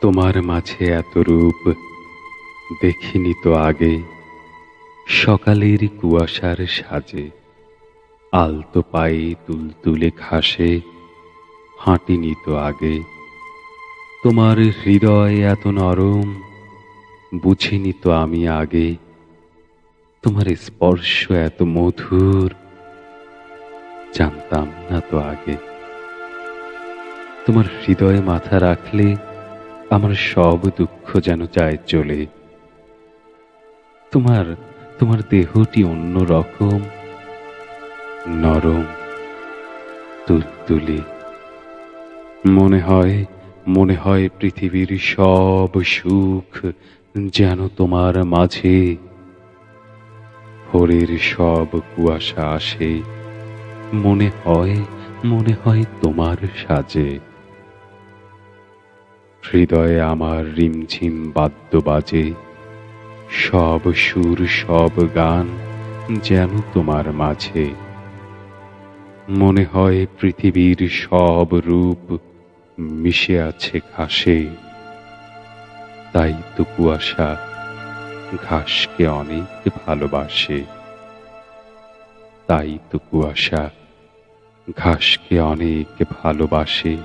তোমার মাঝে এত রূপ দেখিনি তো আগে। সকালের কুয়াশার সাজে, আলতো পায়ে তুলতুলে ঘাসে, হাঁটিনি তো আগে। তোমার হৃদয় এত নরম, বুঝিনি তো আমি আগে। তোমার স্পর্শ এত মধুর, জানতাম না তো আগে। তোমার হৃদয়ে মাথা রাখলে আমার সব দুঃখ যেন যায় চলে। তোমার তোমার দেহটি অন্য রকম, নরম, তুলতুলে। মনে হয় মনে হয় পৃথিবীর সব সুখ যেন তোমার মাঝে। ভোরের সব কুয়াশা আসে। মনে হয় মনে হয় তোমার সাজে। হৃদয়ে আমার রিমঝিম বাদ্য বাজে। সব সুর, সব গান যেন তোমার মাঝে। মনে হয় পৃথিবীর সব রূপ মিশে আছে ঘাসে। তাই তো কুয়াশা ঘাসকে অনেক ভালোবাসে। তাই তো কুয়াশা ঘাসকে অনেক ভালোবাসে।